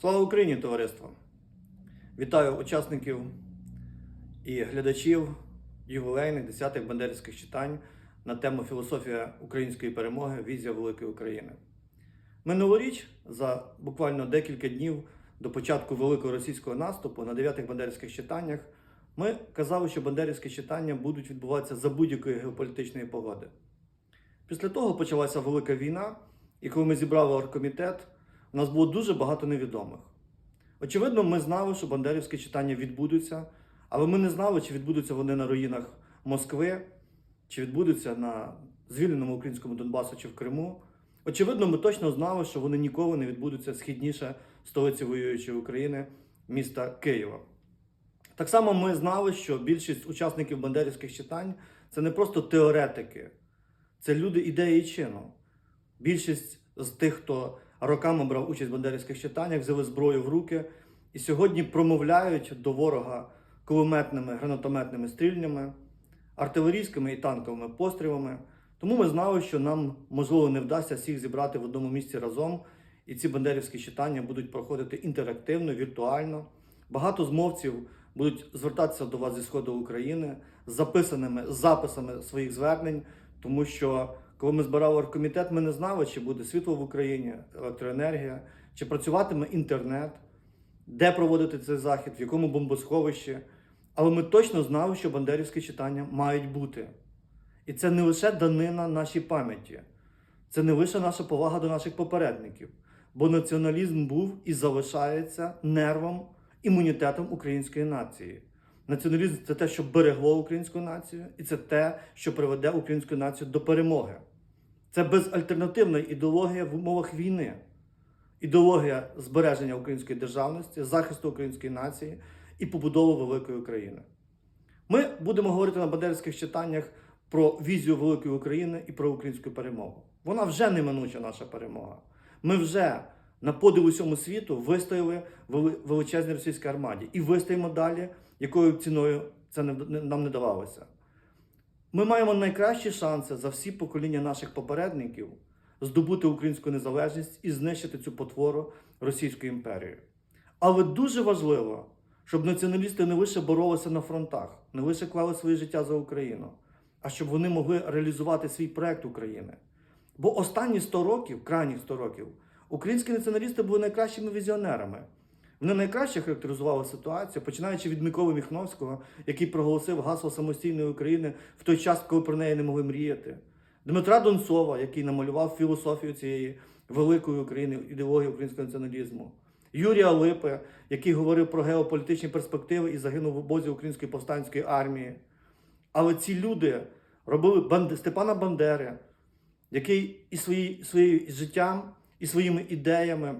Слава Україні, товариство! Вітаю учасників і глядачів ювілейних 10-х бандерівських читань на тему Філософія української перемоги, візія великої України. Минулоріч, за буквально декілька днів до початку великого російського наступу на 9-х бандерівських читаннях, ми казали, що бандерівські читання будуть відбуватися за будь-якої геополітичної погоди. Після того почалася велика війна, і коли ми зібрали оргкомітет, у нас було дуже багато невідомих. Очевидно, ми знали, що бандерівські читання відбудуться, але ми не знали, чи відбудуться вони на руїнах Москви, чи відбудуться на звільненому українському Донбасу чи в Криму. Очевидно, ми точно знали, що вони ніколи не відбудуться східніше столиці воюючої України, міста Києва. Так само ми знали, що більшість учасників бандерівських читань це не просто теоретики, це люди ідеї чину. Більшість з тих, хто роками брав участь в бандерівських читаннях, взяли зброю в руки і сьогодні промовляють до ворога кулеметними, гранатометними стрільнями, артилерійськими і танковими пострілами. Тому ми знали, що нам можливо не вдасться всіх зібрати в одному місці разом, і ці бандерівські читання будуть проходити інтерактивно, віртуально. Багато змовців будуть звертатися до вас зі сходу України з записаними записами своїх звернень, тому що коли ми збирали оргкомітет, ми не знали, чи буде світло в Україні, електроенергія, чи працюватиме інтернет, де проводити цей захід, в якому бомбосховищі. Але ми точно знали, що бандерівські читання мають бути. І це не лише данина нашій пам'яті, це не лише наша повага до наших попередників, бо націоналізм був і залишається нервом, імунітетом української нації. Націоналізм це те, що берегло українську націю, і це те, що приведе українську націю до перемоги. Це безальтернативна ідеологія в умовах війни, ідеологія збереження української державності, захисту української нації і побудови великої України. Ми будемо говорити на бандерівських читаннях про візію великої України і про українську перемогу. Вона вже неминуча наша перемога. Ми вже на подив усьому світу вистояли вели- величезній російській армаді і вистоїмо далі, якою ціною це нам не давалося. Ми маємо найкращі шанси за всі покоління наших попередників здобути українську незалежність і знищити цю потвору Російської імперії. Але дуже важливо, щоб націоналісти не лише боролися на фронтах, не лише клали своє життя за Україну, а щоб вони могли реалізувати свій проект України. Бо останні 100 років, крайніх 100 років, українські націоналісти були найкращими візіонерами. Вони найкраще характеризували ситуацію, починаючи від Миколи Міхновського, який проголосив гасло самостійної України в той час, коли про неї не могли мріяти. Дмитра Донцова, який намалював філософію цієї великої України, ідеології українського націоналізму. Юрія Липи, який говорив про геополітичні перспективи і загинув в обозі Української повстанської армії. Але ці люди робили Банд... Степана Бандери, який і свої, своїм життям, і своїми ідеями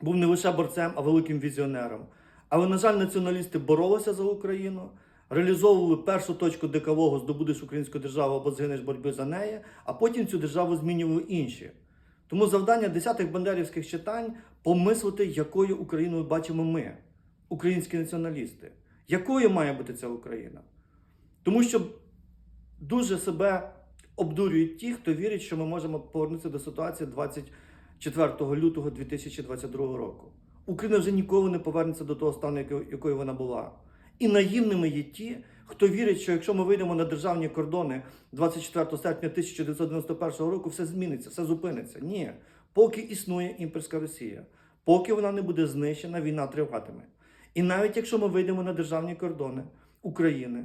був не лише борцем, а великим візіонером. Але, на жаль, націоналісти боролися за Україну, реалізовували першу точку декалогу здобудеш українську державу або згинеш боротьби за неї, а потім цю державу змінювали інші. Тому завдання десятих бандерівських читань помислити, якою Україною бачимо ми, українські націоналісти. Якою має бути ця Україна? Тому що дуже себе обдурюють ті, хто вірить, що ми можемо повернутися до ситуації 24 лютого 2022 року. Україна вже ніколи не повернеться до того стану, якою вона була. І наївними є ті, хто вірить, що якщо ми вийдемо на державні кордони 24 серпня 1991 року, все зміниться, все зупиниться. Ні, поки існує імперська Росія, поки вона не буде знищена, війна триватиме. І навіть якщо ми вийдемо на державні кордони України,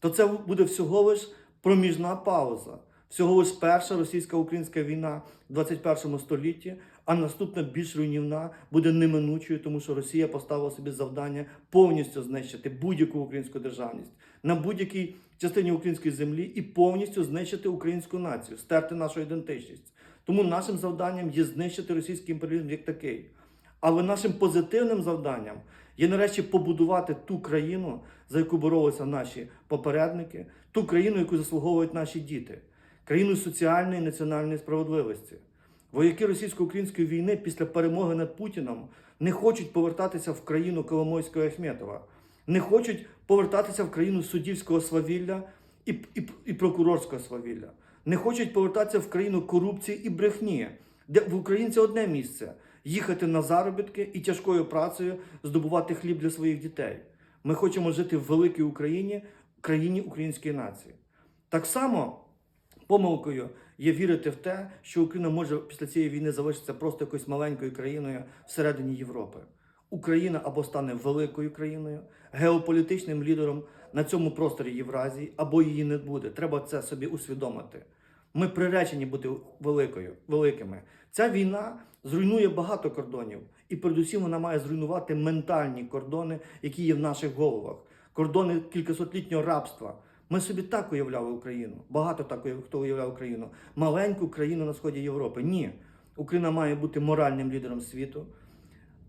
то це буде всього лиш проміжна пауза, всього лиш перша російсько-українська війна в 21 столітті, а наступна більш руйнівна буде неминучою, тому що Росія поставила собі завдання повністю знищити будь-яку українську державність на будь-якій частині української землі і повністю знищити українську націю, стерти нашу ідентичність. Тому нашим завданням є знищити російський імперіалізм як такий. Але нашим позитивним завданням є нарешті побудувати ту країну, за яку боролися наші попередники, ту країну, яку заслуговують наші діти, країну соціальної і національної справедливості. Вояки російсько-української війни після перемоги над Путіном не хочуть повертатися в країну Коломойського Ахметова, не хочуть повертатися в країну суддівського свавілля і, і, і прокурорського свавілля, не хочуть повертатися в країну корупції і брехні, де в українця одне місце. їхати на заробітки і тяжкою працею здобувати хліб для своїх дітей. Ми хочемо жити в великій Україні, країні української нації. Так само помилкою є вірити в те, що Україна може після цієї війни залишитися просто якоюсь маленькою країною всередині Європи. Україна або стане великою країною, геополітичним лідером на цьому просторі Євразії, або її не буде. Треба це собі усвідомити. Ми приречені бути великою, великими. Ця війна зруйнує багато кордонів, і передусім вона має зруйнувати ментальні кордони, які є в наших головах. Кордони кількасотлітнього рабства. Ми собі так уявляли Україну. Багато так хто уявляв Україну. Маленьку країну на сході Європи. Ні. Україна має бути моральним лідером світу,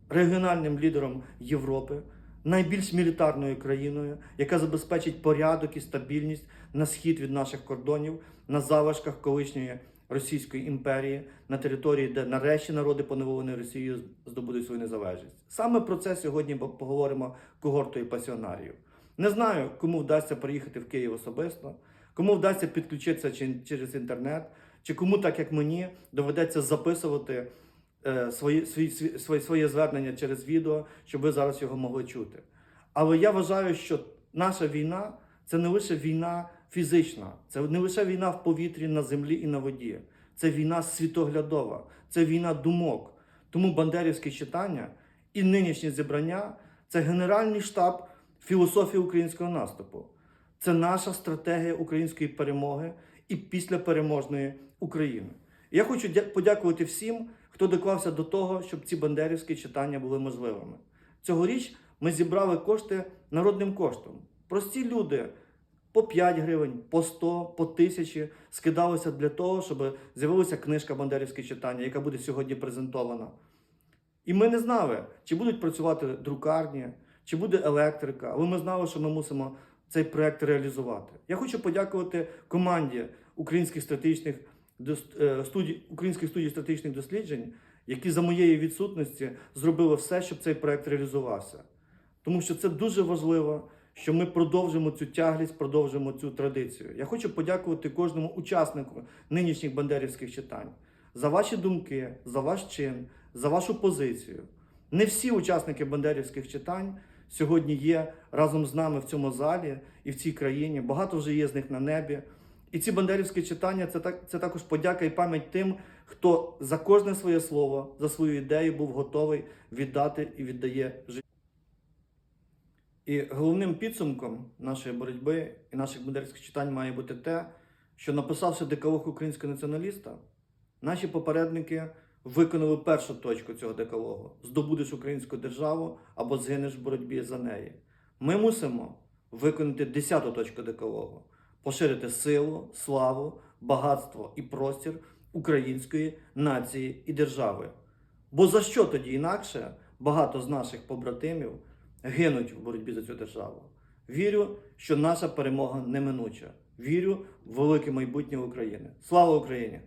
регіональним лідером Європи, найбільш мілітарною країною, яка забезпечить порядок і стабільність на схід від наших кордонів, на залишках колишньої Російської імперії, на території, де нарешті народи поневолені Росією здобудуть свою незалежність. Саме про це сьогодні поговоримо когортою пасіонарів. Не знаю, кому вдасться приїхати в Київ особисто, кому вдасться підключитися через інтернет, чи кому, так як мені, доведеться записувати е, свої, свої, своє, звернення через відео, щоб ви зараз його могли чути. Але я вважаю, що наша війна це не лише війна фізична, це не лише війна в повітрі, на землі і на воді. Це війна світоглядова, це війна думок. Тому бандерівське читання і нинішнє зібрання це генеральний штаб філософії українського наступу. Це наша стратегія української перемоги і післяпереможної України. Я хочу подякувати всім, хто доклався до того, щоб ці бандерівські читання були можливими. Цьогоріч ми зібрали кошти народним коштом. Прості люди по 5 гривень, по 100, по 1000 скидалися для того, щоб з'явилася книжка Бандерівське читання, яка буде сьогодні презентована. І ми не знали, чи будуть працювати друкарні, чи буде електрика, але ми знали, що ми мусимо цей проект реалізувати. Я хочу подякувати команді українських стратегічних е, студій, українських студій стратегічних досліджень, які за моєї відсутності зробили все, щоб цей проект реалізувався. Тому що це дуже важливо, що ми продовжимо цю тяглість, продовжимо цю традицію. Я хочу подякувати кожному учаснику нинішніх бандерівських читань за ваші думки, за ваш чин, за вашу позицію. Не всі учасники бандерівських читань сьогодні є разом з нами в цьому залі і в цій країні. Багато вже є з них на небі. І ці бандерівські читання це, так, це також подяка і пам'ять тим, хто за кожне своє слово, за свою ідею був готовий віддати і віддає життя. І головним підсумком нашої боротьби і наших бандерівських читань має бути те, що написавши декалог українського націоналіста, наші попередники виконали першу точку цього декалогу: здобудеш українську державу або згинеш в боротьбі за неї. Ми мусимо виконати десяту точку декалогу, поширити силу, славу, багатство і простір української нації і держави. Бо за що тоді інакше багато з наших побратимів гинуть в боротьбі за цю державу? Вірю, що наша перемога неминуча. Вірю в велике майбутнє України. Слава Україні!